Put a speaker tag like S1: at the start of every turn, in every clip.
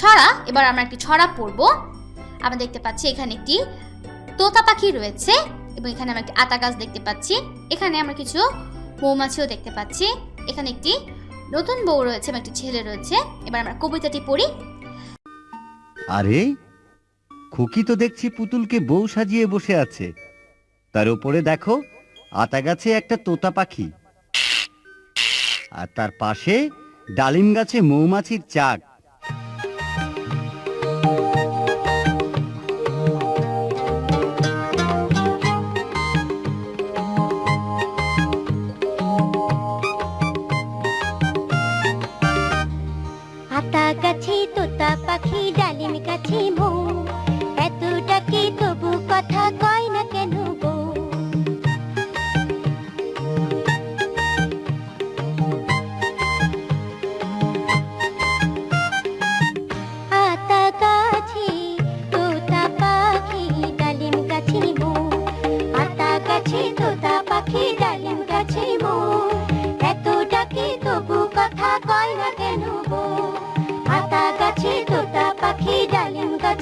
S1: ছড়া, এবার আমরা একটি ছড়া পড়ব। আমরা দেখতে পাচ্ছি এখানে একটি তোতা পাখি রয়েছে এবং এখানে আমরা একটি আতা গাছ দেখতে পাচ্ছি। এখানে আমরা কিছু মৌমাছিও দেখতে পাচ্ছি। এখানে একটি নতুন বউ রয়েছে এবং একটি ছেলে রয়েছে। এবার আমরা কবিতাটি পড়ি।
S2: আরে, খুকি তো দেখছি পুতুলকে বউ সাজিয়ে বসে আছে। তার উপরে দেখো, আতা গাছে একটা তোতা পাখি। আর তার পাশে ডালিম গাছে মৌমাছির চাক।
S3: গাছে তোতা পাখি, ডালিম গাছে মৌ এত ডাকে তবু কথা কয় না কেন গাছে তোতা পাখি, ডালিম গাছে আতা গাছে তোতা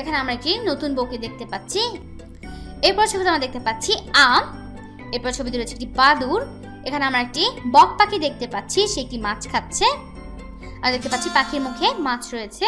S1: এখানে আমরা একটি নতুন বউকে দেখতে পাচ্ছি। এরপর ছবিতে আমরা দেখতে পাচ্ছি আম। এরপর ছবিতে রয়েছে একটি বাদুর এখানে আমরা একটি বক পাখি দেখতে পাচ্ছি, সে একটি মাছ খাচ্ছে। আর দেখতে পাচ্ছি পাখির মুখে মাছ রয়েছে।